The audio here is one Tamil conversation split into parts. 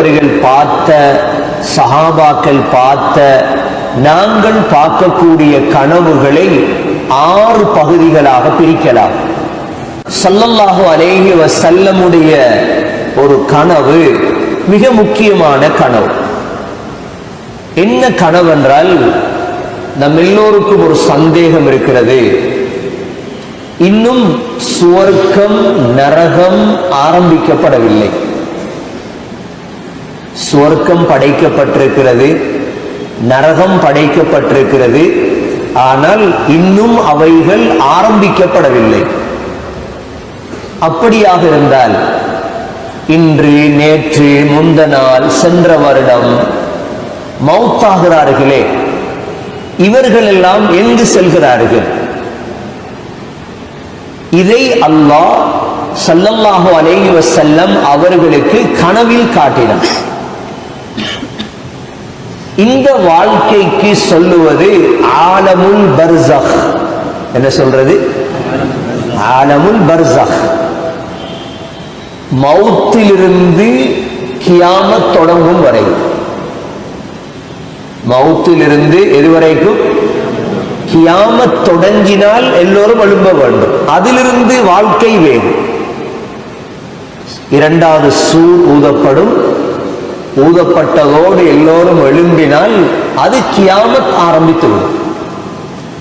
அவர்கள் பார்த்த சஹாபாக்கள் பார்த்த நாங்கள் பார்க்கக்கூடிய கனவுகளை ஆறு பகுதிகளாக பிரிக்கலாம். சல்லல்லாஹு அலேஹி வசல்லமுடைய ஒரு கனவு மிக முக்கியமான கனவு. என்ன கனவு என்றால் நம் எல்லோருக்கும் ஒரு சந்தேகம் இருக்கிறது. இன்னும் சுவர்க்கம் நரகம் ஆரம்பிக்கப்படவில்லை. சுவர்க்கம் படைக்கப்பட்டிருக்கிறது நரகம் படைக்கப்பட்டிருக்கிறது ஆனால் இன்னும் அவைகள் ஆரம்பிக்கப்படவில்லை. அப்படியாக இருந்தால் இன்று நேற்று முந்த நாள் சென்ற வருடம் மௌத்தாகிறார்களே இவர்கள் எல்லாம் எங்கு செல்கிறார்கள்? இதை அல்லாஹ் சல்லல்லாஹு அலேஹி வசல்லம் அவர்களுக்கு கனவில் காட்டினார் இந்த வாழ்க்கைக்கு சொல்லுவது ஆலமுல் பர்சக் என்ன சொல்றது? ஆலமுல் பர்சக் மௌத்திலிருந்து கியாம தொடங்கும் வரை. மௌத்திலிருந்து எதுவரைக்கும் கியாம தொடங்கினால் எல்லோரும் எழும்ப வேண்டும். அதிலிருந்து வாழ்க்கை வேறு. இரண்டாவது சூர் ஊதப்படும். ஊதப்பட்டதோடு எல்லோரும் எழும்பினால் அது கியாமத் ஆரம்பித்துவிடும்.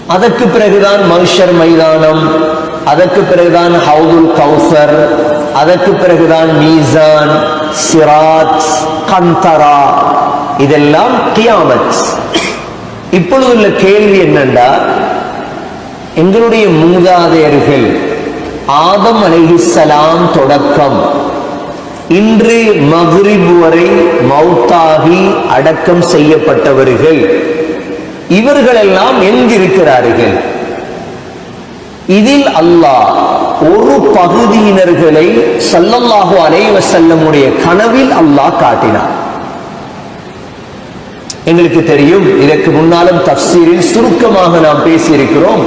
அதற்கு பிறகுதான் மனுஷர் மைதானம் அதற்கு பிறகுதான் ஹவுதுல் கௌசர் அதற்கு பிறகுதான் மீசான் சிராத் கந்தரா இதெல்லாம் கியாமத். இப்பொழுதுள்ள கேள்வி என்னண்டா? எங்களுடைய மூதாதையர்கள் ஆதம் அலைஹிஸ்ஸலாம் தொடக்கம் இன்று மகுரிபு வரை மௌத்தாகி அடக்கம் செய்யப்பட்டவர்கள். இவர்களெல்லாம் எங்கிருக்கிறார்கள்? இதில் அல்லாஹ் ஒரு பகுதியினர்களை சல்லல்லாஹு அலைவ செல்லமுடைய கனவில் அல்லாஹ் காட்டினார் எங்களுக்கு தெரியும் இதற்கு முன்னாலும் தப்சீரில் சுருக்கமாக நாம் பேசியிருக்கிறோம்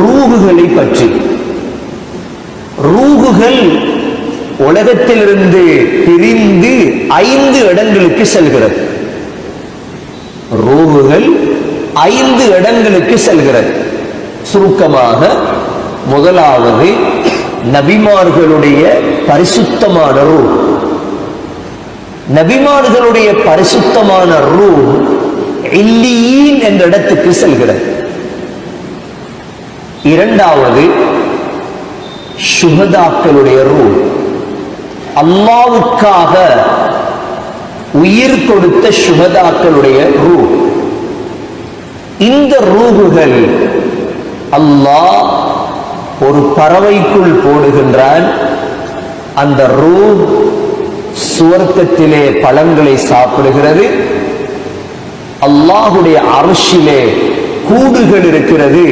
ரூகுகளை பற்றி. ரூகுகள் உலகத்திலிருந்து பிரிந்து ஐந்து இடங்களுக்கு செல்கிறது. ரூகுகள் ஐந்து இடங்களுக்கு செல்கிறது. சுருக்கமாக முதலாவது நபிமார்களுடைய பரிசுத்தமான ரூ நபிமார்களுடைய பரிசுத்தமான ரூ இல்லியின் என்ற இடத்துக்கு செல்கிறது. இரண்டாவது சுகதாக்களுடைய ரூ அல்லாவுக்காக உயிர் கொடுத்த சுகதாக்களுடைய ரூ. இந்த ரூகுகள் அல்லாஹ் ஒரு பறவைக்குள் போடுகின்றான். அந்த ரூ சுவர்க்கத்திலே பழங்களை சாப்பிடுகிறது. அல்லாஹுடைய அரசிலே கூடுகள் இருக்கிறது.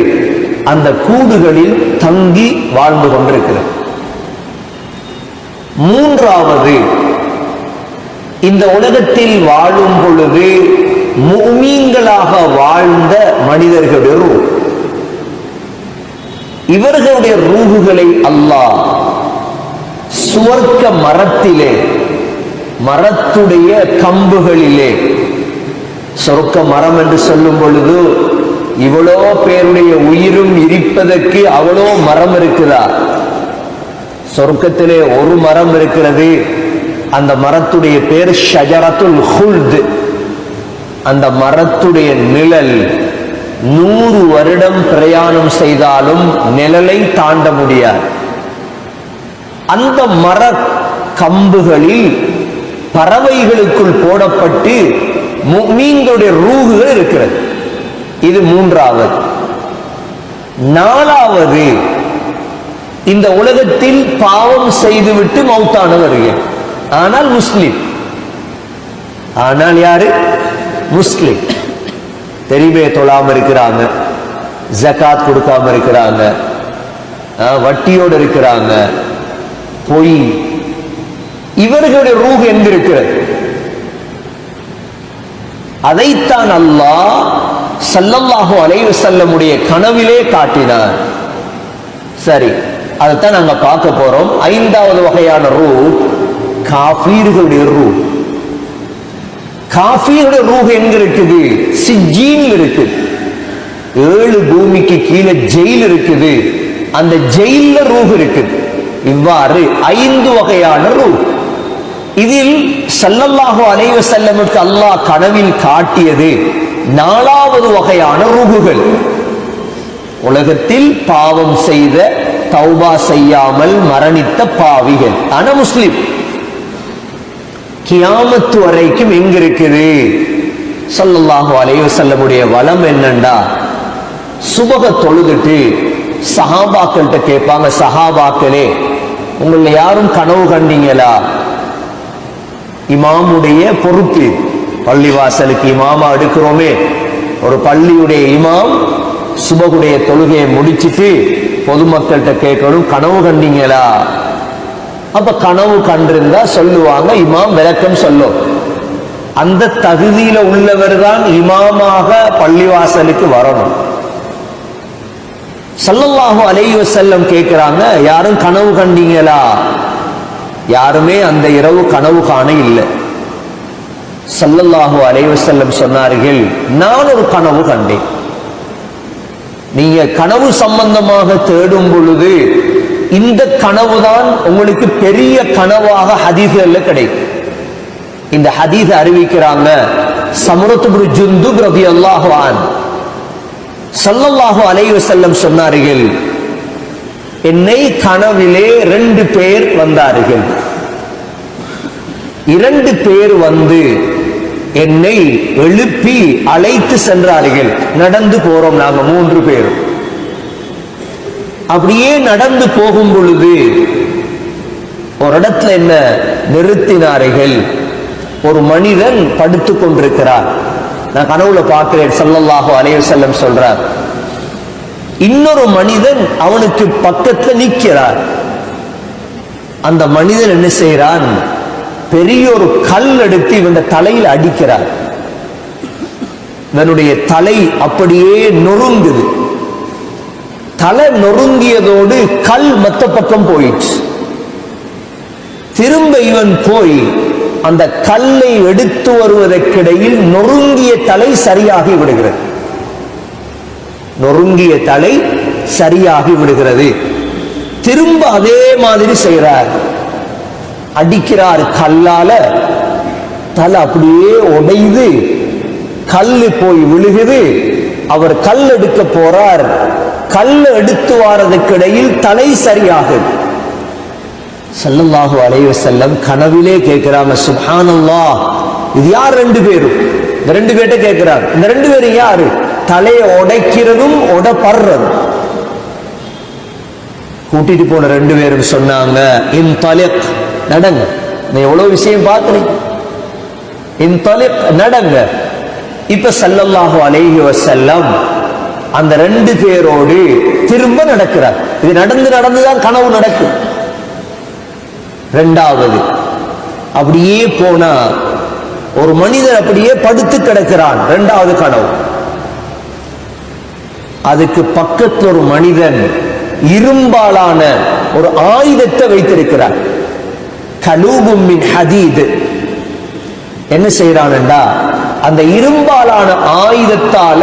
அந்த கூடுகளில் தங்கி வாழ்ந்து கொண்டிருக்கிறது. மூன்றாவது இந்த உலகத்தில் வாழும் பொழுது முமீன்களாக வாழ்ந்த மனிதர்களுடைய ரூ. இவர்களுடைய ரூகுகளை அல்லாஹ் சுவர்க்க மரத்திலே மரத்துடைய கம்புகளிலே சொர்க்க மரம் என்று சொல்லும் பொழுது இவ்வளோ பேருடைய உயிரும் இருப்பதற்கு அவ்வளோ மரம் இருக்குதா? சொர்க்கத்திலே ஒரு மரம் இருக்கிறது. அந்த மரத்துடைய பேர் ஷஜரத்துல் ஹுல்து. அந்த மரத்துடைய நிழல் நூறு வருடம் பிரயாணம் செய்தாலும் நிழலை தாண்ட முடியாது. அந்த மர கம்புகளில் பறவைகளுக்குள் போடப்பட்டு மீன்களுடைய ரூகுகள் இருக்கிறது. இது மூன்றாவது. நாலாவது இந்த உலகத்தில் பாவம் செய்துவிட்டு மௌத்தானவர்கள் ஆனால் முஸ்லிம். ஆனால் யாரு? முஸ்லிம். தெரிவே தொழாம இருக்கிறாங்க. ஜகாத் கொடுக்காம இருக்கிறாங்க. வட்டியோடு இருக்கிறாங்க. பொய். இவர்களுடைய ரூஹ் எங்க இருக்கிறது அதைத்தான் அல்லாஹ் சல்லல்லாஹோ அலைவு செல்லமுடைய கனவிலே காட்டினார். சரி. அதைத்தான் நாங்க பார்க்க போறோம். ஐந்தாவது வகையான ரூ காஃபீர்களுடைய ரூ. காஃபீருடைய ரூஹ் எங்க இருக்குது? சிஜீன் இருக்குது ஏழு பூமிக்கு கீழே ஜெயில் இருக்குது. அந்த ஜெயில ரூஹ் இருக்குது இவ்வாறு ஐந்து வகையான ரூஹ் இதில் ஸல்லல்லாஹு அலைவ வஸல்லமுக்கு அல்லாஹ் கனவில் காட்டியது நாலாவது வகையான ரூகுகள். உலகத்தில் பாவம் செய்த தௌபா செய்யாமல் மரணித்த பாவிகள். ஆனா முஸ்லிம். கியாமத்து வரைக்கும் எங்க இருக்குது? ஸல்லல்லாஹு அலைஹி வஸல்லமுடைய வளம் என்னண்டா? சுபக தொழுதுட்டு சஹாபாக்கள்கிட்ட கேட்பாங்க சஹாபாக்களே உங்களை யாரும் கனவு கண்டீங்களா? இமாமுடைய பொறுப்பு. பள்ளிவாசலுக்கு இமாமா எடுக்கிறோமே ஒரு பள்ளியுடைய இமாம் சுபகுடைய தொழுகையை முடிச்சிட்டு பொதுமக்கள்கிட்ட கேட்கணும் கனவு கண்டீங்களா? அப்ப கனவு கண்டிருந்தா சொல்லுவாங்க இமாம் விளக்கம் சொல்லும். அந்த தகுதியில உள்ளவர் தான் இமாமாக பள்ளிவாசலுக்கு வரணும். சல்லல்லாஹு அலைஹி செல்லம் கேட்கிறாங்க யாரும் கனவு கண்டீங்களா? யாருமே அந்த இரவு கனவு காண இல்லை. சல்லல்லாஹு அலைவசல்லம் சொன்னார்கள் நான் ஒரு கனவு கண்டேன். நீங்க கனவு சம்பந்தமாக தேடும் பொழுது இந்த கனவு தான் உங்களுக்கு பெரிய கனவாக ஹதீஸ்ல கிடைக்கும். இந்த ஹதீஸ் அறிவிக்கிறாங்க சமரத்து ஜுந்து ரவி அல்லாஹான் சல்லல்லாஹு அலைஹி செல்லம் சொன்னார்கள் என்னை கனவிலே ரெண்டு பேர் வந்தார்கள். இரண்டு பேர் வந்து என்னை எழுப்பி அழைத்து சென்றார்கள். நடந்து போறோம் நாங்க மூன்று பேரும். அப்படியே நடந்து போகும் பொழுது ஒரு இடத்துல என்ன நிறுத்தினார்கள்? ஒரு மனிதன் படுத்துக் கொண்டிருக்கிறார். நான் கனவுல பார்க்கிறேன் சல்லல்லாஹோ அலைய செல்லம் சொல்றார். இன்னொரு மனிதன் அவனுக்கு பக்கத்துல நிற்கிறார். அந்த மனிதன் என்ன செய்யறான் பெரிய ஒரு கல் எடுத்து இவன் தலையில் அடிக்கிறார். இவனுடைய தலை அப்படியே நொறுங்குது. தலை நொறுங்கியதோடு கல் மத்த பக்கம் போயிடுச்சு. திரும்ப இவன் போய் அந்த கல்லை எடுத்து வருவதற்கிடையில் நொறுங்கிய தலை சரியாகி விடுகிறது. நொறுங்கிய தலை சரியாகி விடுகிறது. திரும்ப அதே மாதிரி செய்கிறார் அடிக்கிறார் கல்லால. தலை அப்படியே உடையுது. கல்லு போய் விழுகுது. அவர் கல் எடுக்க போறார். கல் எடுத்து வாரதுக்கு இடையில் தலை சரியாகுது. ஸல்லல்லாஹு அலைவ செல்லம் கனவிலே கேட்கிறாங்க சுபானல்லா இது யார் ரெண்டு பேரும் இந்த ரெண்டு பேர்ட்ட கேட்கிறார். இந்த ரெண்டு பேரும் யாரு? தலையை உடைக்கிறதும் உடப்படுறதும். கூட்டிட்டு போன ரெண்டு பேரும் சொன்னாங்க இன் தலிக் நடங்க. நீ எவ்வளவு விஷயம் பார்க்கிறீங்க என் தலிக் நடங்க. இப்ப ஸல்லல்லாஹு அலைஹி செல்லம் அந்த ரெண்டு பேரோடு திரும்ப நடக்கிறார். இது நடந்து நடந்துதான் கனவு நடக்கும் ரெண்டாவது அப்படியே போனா ஒரு மனிதர் அப்படியே படுத்து கிடக்கிறான். ரெண்டாவது கனவு. அதுக்கு பக்கத்து ஒரு மனிதன் இரும்பாலான ஒரு ஆயுதத்தை வைத்திருக்கிறார். கலூபும் மின் ஹதீது. என்ன செய்யறான்டா அந்த இரும்பாலான ஆயுதத்தால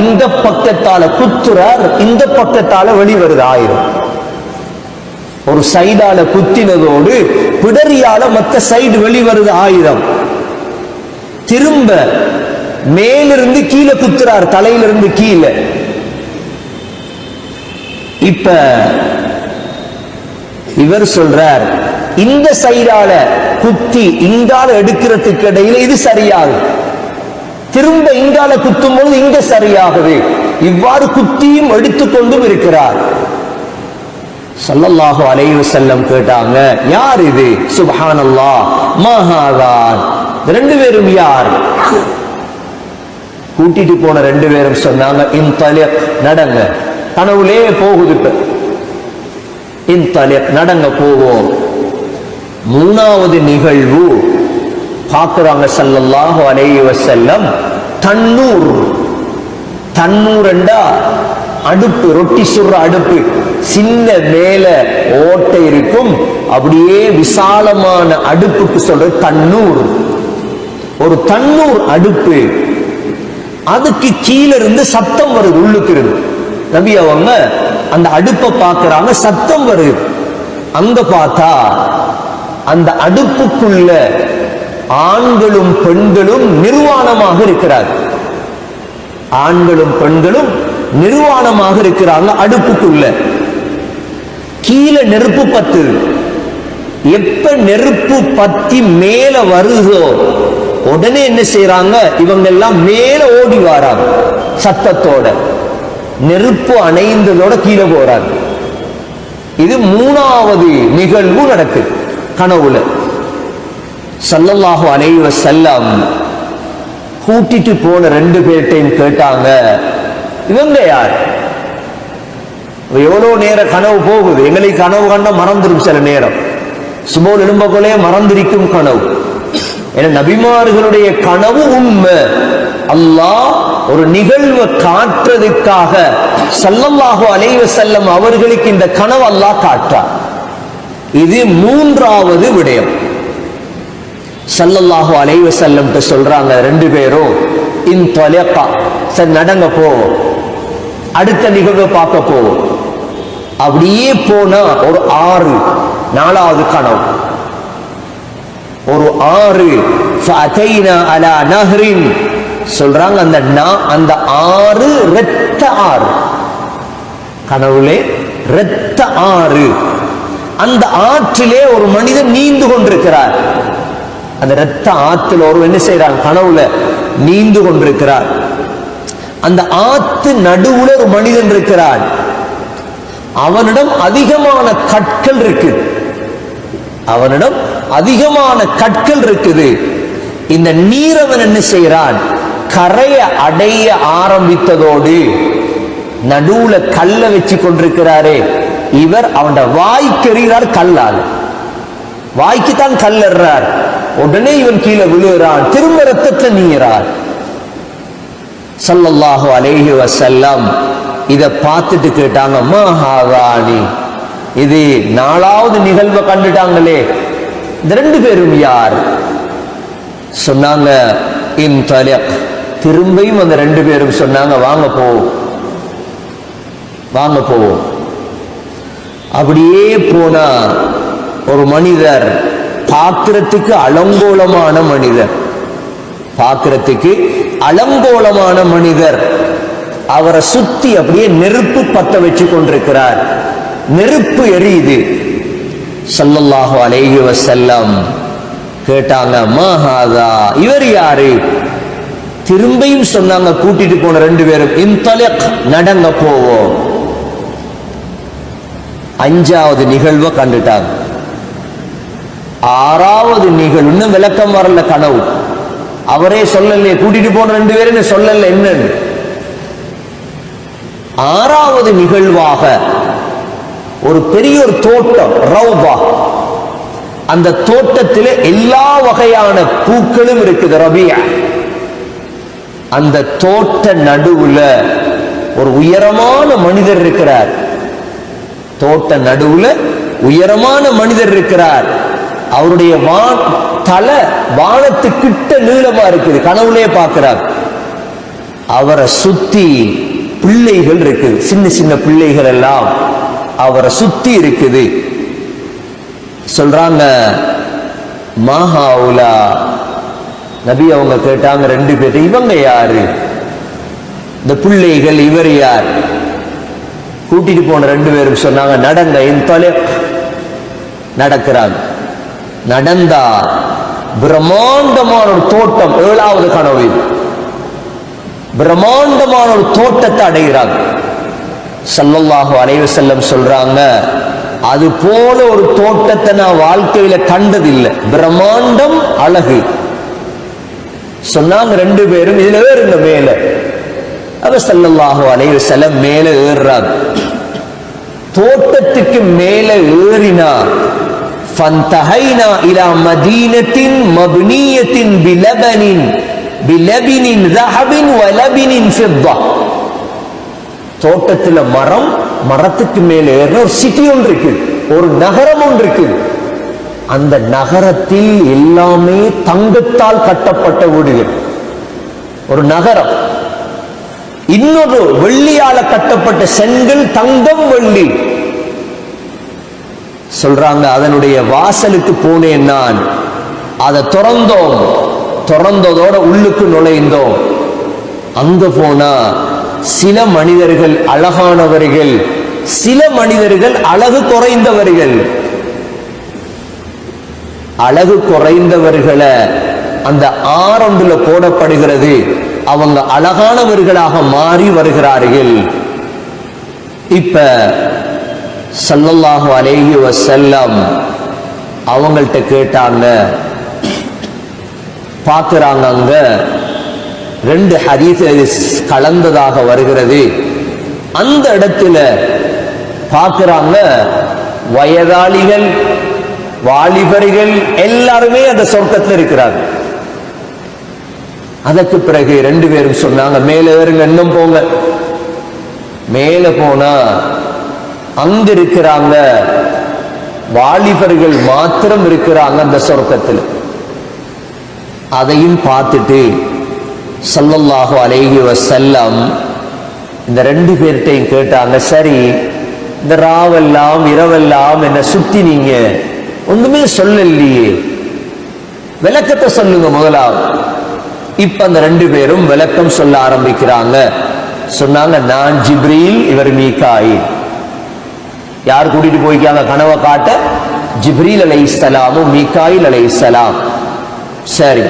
இந்த பக்கத்தால குத்துறார் இந்த பக்கத்தால வெளிவருது ஆயிரம் ஒரு சைடால குத்தினதோடு பிடரியால மத்த சைடு வெளிவருது ஆயுதம். திரும்ப மேலிருந்து கீழே குத்துறார் தலையிலிருந்து கீழே. இப்ப இவர் சொல்றார் இந்த சைடால குத்தி இங்கால எடுக்கிறதுக்கு இடையில இது சரியாகும் திரும்ப இங்கால குத்தும் போது இங்க சரியாகவே. இவ்வாறு குத்தியும் எடுத்துக்கொண்டும் இருக்கிறார். சல்லல்லாஹு அலைஹி வஸல்லம் கேட்டாங்க யார் இது? சுப்ஹானல்லாஹ். மஹாதான் ரெண்டு பேரும் யார்? கூட்டிட்டு போன ரெண்டு பேரும் சொன்னாங்க இன்தலிக் நடங்க. கனவுலே போகுது. இப்ப இன்தலிக் நடங்க போவோம். மூணாவது நிகழ்வு. பார்க்கிறாங்க சல்லல்லாஹு அலைஹி செல்லம் தன்னூர். தன்னூர் என்றா அடுப்பு ரொட்டி சுடுற அடுப்பு. சின்ன மேல ஓட்டை இருக்கும். அப்படியே விசாலமான அடுப்புக்கு சொல்ற தன்னூர். ஒரு தண்ணூர் அடுப்பு. அதுக்கு கீழே இருந்து சத்தம் வருது உள்ளுக்கு இருந்து. நபி அவங்க அந்த அடுப்பை பார்க்கறாங்க சத்தம் வருது. அங்க பார்த்தா அந்த அடுப்புக்குள்ள ஆண்களும் பெண்களும் நிர்வாணமாக இருக்கிறார். ஆண்களும் பெண்களும் நிர்வாணமாக இருக்கிறாங்க அடுப்புக்குள்ள. கீழே நெருப்பு பத்து. எப்ப நெருப்பு பத்தி மேல வருதோ உடனே என்ன செய்யறாங்க இவங்க எல்லாம் மேல ஓடி வராங்க சத்தத்தோட. நெருப்பு அணைந்ததோட கீழே போறாங்க. இது மூணாவது நிகழ்வு நடக்குது. கனவுல. சல்லல்லாஹு அலைவ செல்லம் கூட்டிட்டு போன ரெண்டு பேர்ட்டையும் கேட்டாங்க இவங்க யார்? எவ்வளவு நேரம் கனவு போகுது? எங்களை கனவு கண்ட மறந்துடும் சில நேரம். சுபோல் எழும்பக்குள்ளே மறந்திருக்கும் கனவு. என நபிமார்களுடைய கனவு உண்மை. அல்லாஹ் ஒரு நிகழ்வை காட்டுறதுக்காக சல்லல்லாஹு அலைவ செல்லம் அவர்களுக்கு இந்த கனவு அல்லாஹ் காட்டார் இது மூன்றாவது விடயம். சல்லல்லாஹு அலைவ செல்லம்ட்டு சொல்றாங்க ரெண்டு பேரும் இன் தொலைப்பா சரி நடங்க போவோம் அடுத்த நிகழ்வை பார்க்க போவோம் அப்படியே போனா ஒரு ஆறு நாலாவது கனவு. ஒரு ஆறு அலா நஹ்ரின். சொல்றாங்க அந்த நா- அந்த ஆறு இரத்த ஆறு. கனவுலே இரத்த ஆறு. அந்த ஆற்றிலே ஒரு மனிதன் நீந்து கொண்டிருக்கிறார். அந்த இரத்த ஆத்துல ஒரு என்ன செய்யறான் கனவுல நீந்து கொண்டிருக்கிறார். அந்த ஆத்து நடுவுல ஒரு மனிதன் இருக்கிறான் அவனிடம் அதிகமான கற்கள் இருக்கு. அவனிடம் அதிகமான கற்கள் இருக்குது. இந்த நீரவன் என்ன செய்யறான் கரைய அடைய ஆரம்பித்ததோடு நடுவுல கல்ல வச்சு கொண்டிருக்கிறாரே. இவர் அவனோட வாய்க்கு எறிகிறார் கல்லால். வாய்க்கு தான் கல்லறார் உடனே இவன் கீழே விழுகிறான். திரும்ப ரத்தத்துல நீங்கிறார் சல்லல்லாஹு அலேஹி வஸல்லம் இத பார்த்துட்டு கேட்டாங்க மகாவாணி இது நாலாவது நிகழ்வை கண்டுட்டாங்களே. இந்த ரெண்டு பேரும் யார்? சொன்னாங்க இன் தலக். திரும்பியும் அந்த ரெண்டு பேரும் சொன்னாங்க வாங்க போ வாங்க போவோம். அப்படியே போனா ஒரு மனிதர் பார்க்கிறதுக்கு அலங்கோலமான மனிதர். பார்க்கிறதுக்கு அலங்கோலமான மனிதர். அவரை சுத்தி அப்படியே நெருப்பு பத்த வச்சு கொண்டிருக்கிறார். நெருப்பு எரியுது. சல்லல்லாஹு அலேஹி வசல்லம் கேட்டாங்க மஹாதா இவர் யாரு? திரும்பியும் சொன்னாங்க கூட்டிட்டு போன ரெண்டு பேரும் இன்தலிக் நடங்க போவோம். அஞ்சாவது நிகழ்வை கண்டுட்டாங்க. ஆறாவது நிகழ்வு இன்னும் விளக்கம் வரல கனவு. அவரே சொல்லலையே கூட்டிட்டு போன ரெண்டு பேரும் சொல்லல என்னன்னு. ஆறாவது நிகழ்வாக ஒரு பெரிய ஒரு தோட்டம் ரவுபா அந்த தோட்டத்தில் எல்லா வகையான பூக்களும் இருக்குது ரபியா. அந்த தோட்ட நடுவுல ஒரு உயரமான மனிதர் இருக்கிறார். தோட்ட நடுவுல உயரமான மனிதர் இருக்கிறார். அவருடைய வான் தலை வானத்துக்கிட்ட நீளமா இருக்குது. கனவுலே பார்க்கிறார். அவரை சுத்தி பிள்ளைகள் இருக்குது. சின்ன சின்ன பிள்ளைகள் எல்லாம் அவரை சுத்தி இருக்குது. சொல்றாங்க மாஹாவுலா நபி அவங்க கேட்டாங்க ரெண்டு பேர் இவங்க யாரு? இந்த பிள்ளைகள் இவர் யார்? கூட்டிட்டு போன ரெண்டு பேரும் சொன்னாங்க நடங்க என் நடக்கிறாங்க. நடந்தா பிரம்மாண்டமான ஒரு தோட்டம் ஏழாவது கனவு பிரம்மாண்டமான ஒரு தோட்டத்தை அடைகிறாங்க. ஸல்லல்லாஹு அலைவு செல்லம் சொல்றாங்க அது போல ஒரு தோட்டத்தை நான் வாழ்க்கையில கண்டதில்லை. பிரம்மாண்டம் அழகு. சொன்னாங்க ரெண்டு பேரும் இதுல ஏறுங்க மேல? அவ ஸல்லல்லாஹு அலைவு செல்லம் மேல ஏறுறாங்க. தோட்டத்துக்கு மேல ஏறினா فانتهينا إلى مدينة مبنية بلبن بلبن ذهب ولبن فضة தோட்டத்துல மரம் மரத்துக்கு மேல ஏறின ஒரு சிட்டி ஒன்று இருக்குது ஒரு நகரம் ஒன்று இருக்குது அந்த நகரத்தில் எல்லாமே தங்கத்தால் கட்டப்பட்ட வீடுகள் ஒரு நகரம் இன்னொரு வெள்ளியால கட்டப்பட்ட செங்கல் தங்கம் வெள்ளி. சொல்றாங்க அதனுடைய வாசலுக்கு போனேன் நான். அதை திறந்தோம். திறந்ததோட உள்ளுக்கு நுழைந்தோம். அங்க போனா சில மனிதர்கள் அழகானவர்கள் சில மனிதர்கள் அழகு குறைந்தவர்கள். அழகு குறைந்தவர்களை அந்த ஆரண்டுல போடப்படுகிறது. அவங்க அழகானவர்களாக மாறி வருகிறார்கள். இப்ப ஸல்லல்லாஹு அலேஹி வசல்லம் அவங்கள்ட்ட கேட்டாங்க. பார்க்கறாங்க அங்க. ரெண்டு ஹரீஸ் கலந்ததாக வருகிறது. அந்த இடத்துல பார்க்கறாங்க வயதாளிகள் வாலிபர்கள் எல்லாருமே அந்த சொர்க்கத்தில் இருக்கிறார்கள் அதற்கு பிறகு ரெண்டு பேரும் சொன்னாங்க மேல ஏறுங்க இன்னும் போங்க. மேல போனா அங்க இருக்கிறாங்க வாலிபர்கள் மாத்திரம் இருக்கிறாங்க அந்த சொர்க்கத்தில். அதையும் பார்த்துட்டு ஸல்லல்லாஹு அலைஹி செல்லம் இந்த ரெண்டு பேர்கிட்டையும் கேட்டாங்க சரி இந்த ராவெல்லாம் இரவெல்லாம் என்ன சுத்தி நீங்க ஒண்ணுமே சொல்லலையே. விளக்கத்தை சொல்லுங்க முதலாவது. இப்ப அந்த ரெண்டு பேரும் விளக்கம் சொல்ல ஆரம்பிக்கிறாங்க. சொன்னாங்க நான் ஜிப்ரீல் இவர் மீகாயில் யார் கூட்டிட்டு போய்க்காங்க? கனவை காட்ட? ஜிப்ரீல் அலைஹிஸ்ஸலாமும் மீகாயில் அலைஹிஸ்ஸலாம். சரி.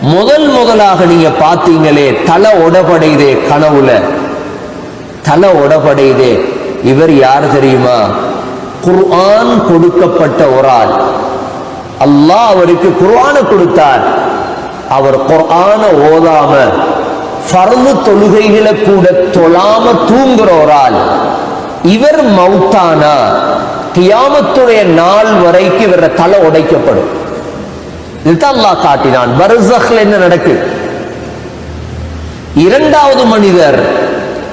முதல் முதலாக நீங்க பார்த்தீங்களே தலை உடபடையுதே கனவுல. தலை உடபடையுதே இவர் யார் தெரியுமா? குர்ஆன் கொடுக்கப்பட்ட ஒரு ஆள். அல்லாஹ் அவருக்கு குர்ஆனை கொடுத்தார். அவர் குர்ஆன ஓதாம ஃபர்து தொழுகைகளை கூட தொழாம தூங்குறோரால் இவர் மௌத்தானா? கியாமத்துடைய நாள் வரைக்கும் இவர தலை உடைக்கப்படும். இதுதான் அல்லாஹ் காட்டினான். பர்சக்ல என்ன நடக்கு? இரண்டாவது மனிதர்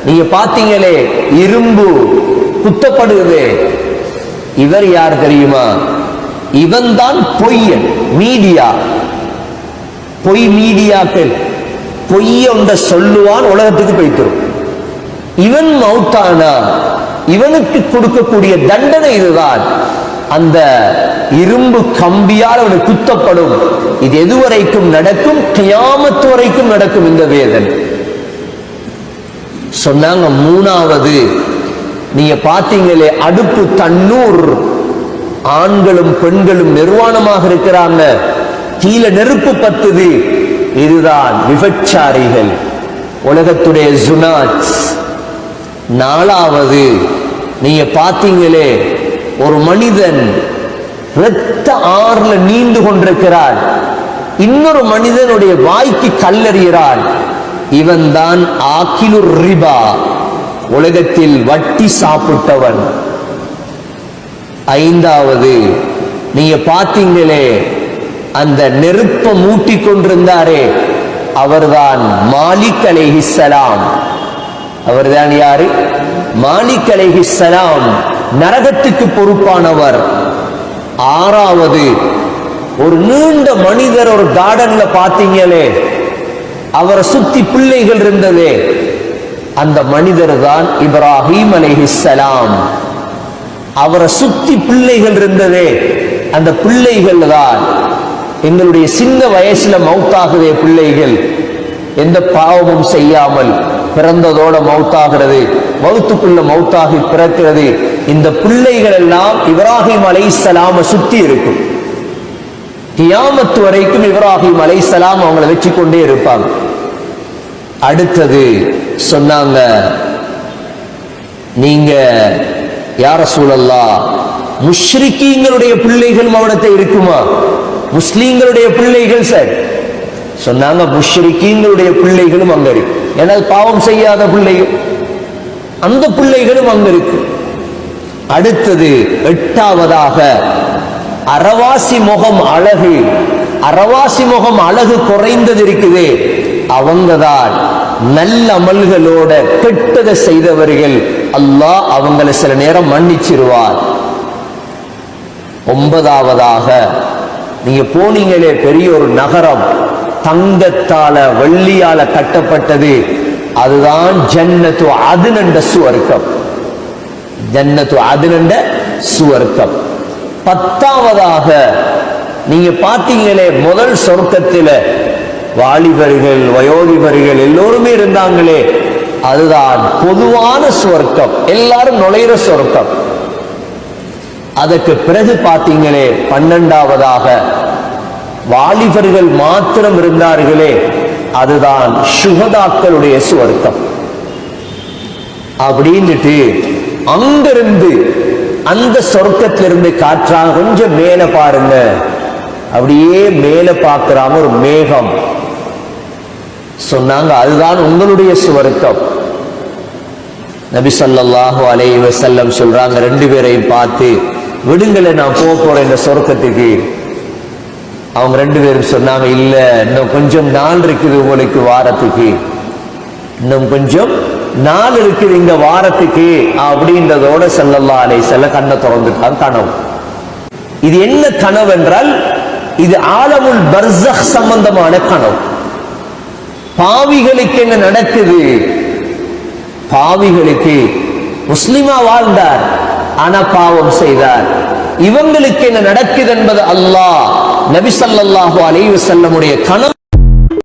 நீங்க பாத்தீங்களே இரும்பு குத்தப்படுகிறது இவர் யார் தெரியுமா? இவன் தான் பொய்யன் மீடியா. பொய் மீடியாக்கள் பொய்ய ஒன்றை சொல்லுவான் உலகத்துக்கு போய்த்திரும் இவன் மௌத்தானா? இவனுக்கு கொடுக்கக்கூடிய தண்டனை இதுதான். அந்த இரும்பு கம்பியால் அவனுக்கு குத்தப்படும். இது எதுவரைக்கும் நடக்கும்? கியாமத்து வரைக்கும் நடக்கும் இந்த வேதனை சொன்னாங்க மூணாவது நீங்க பாத்தீங்களே அடுப்பு தண்ணூர். ஆண்களும் பெண்களும் நிர்வாணமாக இருக்கிறாங்க. கீழே நெருப்பு பத்துது. இதுதான் விபச்சாரிகள். உலகத்துடைய ஜுனாட்ஸ். நாலாவது நீங்க பாத்தீங்களே ஒரு மனிதன் இரத்த ஆறுல நீண்டு கொண்டிருக்கிறார். இன்னொரு மனிதனுடைய வாய்க்கு கல்லறிகிறான் இவன் தான் ஆக்கிலுர் ரிபா. உலகத்தில் வட்டி சாப்பிட்டவன். ஐந்தாவது நீங்க பாத்தீங்களே அந்த நெருப்ப மூட்டி கொண்டிருந்தாரே அவர்தான் மாலிக் அலைஹிஸ்ஸலாம் அவர்தான் யாரு? மாலிக் அலைஹிஸ்ஸலாம் நரகத்துக்கு பொறுப்பானவர். ஆறாவது ஒரு நீண்ட மனிதர் ஒரு கார்டன்ல பாத்தீங்களே அவரை சுத்தி பிள்ளைகள் இருந்ததே. அந்த மனிதர் தான் இப்ராஹிம் அலைஹிஸ்ஸலாம் அவரை சுத்தி பிள்ளைகள் இருந்ததே. அந்த பிள்ளைகள் தான் எங்களுடைய சின்ன வயசுல மவுத்தாகுதே பிள்ளைகள். எந்த பாவமும் செய்யாமல் பிறந்ததோட மவுத்தாகிறது மௌத்துக்குள்ள மௌத்தாகி பிறக்கிறது. இந்த பிள்ளைகள் எல்லாம் இப்ராஹிம் அலைஹிஸ்ஸலாம சுத்தி இருக்கும். கியாமத்து வரைக்கும் இப்ராஹிம் சலாம் அவங்கள வச்சு கொண்டே இருப்பாங்க. அடுத்தது சொன்னாங்க நீங்க யார சூழல்லா முஷ்ரிக்கீங்களுடைய பிள்ளைகள் மௌனத்தை இருக்குமா? முஸ்லீம்களுடைய பிள்ளைகள் சார். சொன்னாங்க முஷ்ரிக்கீங்களுடைய பிள்ளைகளும் அங்க இருக்கு. ஏன்னா பாவம் செய்யாத பிள்ளைகள். அந்த பிள்ளைகளும் அங்க இருக்கு. அடுத்தது எட்டாவதாக அரவாசி முகம் அழகு. அரவாசி முகம் அழகு குறைந்தது இருக்குது. அவங்கதான் நல்ல அமல்களோட கெட்டதை செய்தவர்கள். அல்லாஹ் அவங்களை சில நேரம் மன்னிச்சிருவார். ஒன்பதாவதாக நீங்க போனீங்களே பெரிய ஒரு நகரம். தங்கத்தால வெள்ளியால கட்டப்பட்டது. அதுதான் ஜன்னத்து அதுனண்ட சுவர்க்கம். ஜன்னத்து அதுனண்ட சுவர்க்கம். பத்தாவதாக நீங்க பார்த்தீங்களே முதல் சொர்க்கத்தில வாலிபர்கள் வயோதிபர்கள் எல்லோருமே இருந்தாங்களே அதுதான் பொதுவான சுவர்க்கம். எல்லாரும் நுழையிற சொர்க்கம் அதற்கு பிறகு பார்த்தீங்களே பன்னெண்டாவதாக வாலிபர்கள் மாத்திரம் இருந்தார்களே அதுதான் சுகதாக்களுடைய சுவர்க்கம் அப்படின்னுட்டு அங்கிருந்து அந்த சொர்க்கத்திலிருந்து காற்றாக கொஞ்சம் மேல பாருங்க. அப்படியே மேல பார்க்கிறாம ஒரு மேகம். சொன்னாங்க அதுதான் உங்களுடைய சுவர்க்கம் நபி சொல்லாஹு அலைவசல்லம் சொல்றாங்க ரெண்டு பேரையும் பார்த்து விடுங்களை நான் போக போறேன் இந்த சொர்க்கத்துக்கு. அவங்க ரெண்டு பேரும் சொன்னாங்க இல்ல இன்னும் கொஞ்சம் நாள் இருக்குது உங்களுக்கு வாரத்துக்கு. இன்னும் கொஞ்சம் நாள் இருக்குது இந்த வாரத்துக்கு அப்படின்றதோட செல்லல்லா அலை செல்ல கண்ணை திறந்துட்டான் கனவு. இது என்ன கனவு என்றால் இது ஆலமுல் பர்சக் சம்பந்தமான கனவு. பாவிகளுக்கு என்ன நடக்குது? பாவிகளுக்கு முஸ்லிமா வாழ்ந்தார். ஆனா பாவம் செய்தார். இவங்களுக்கு என்ன நடக்குது என்பது அல்லாஹ். நபி ஸல்லல்லாஹு அலைஹி வஸல்லமுடைய கனவு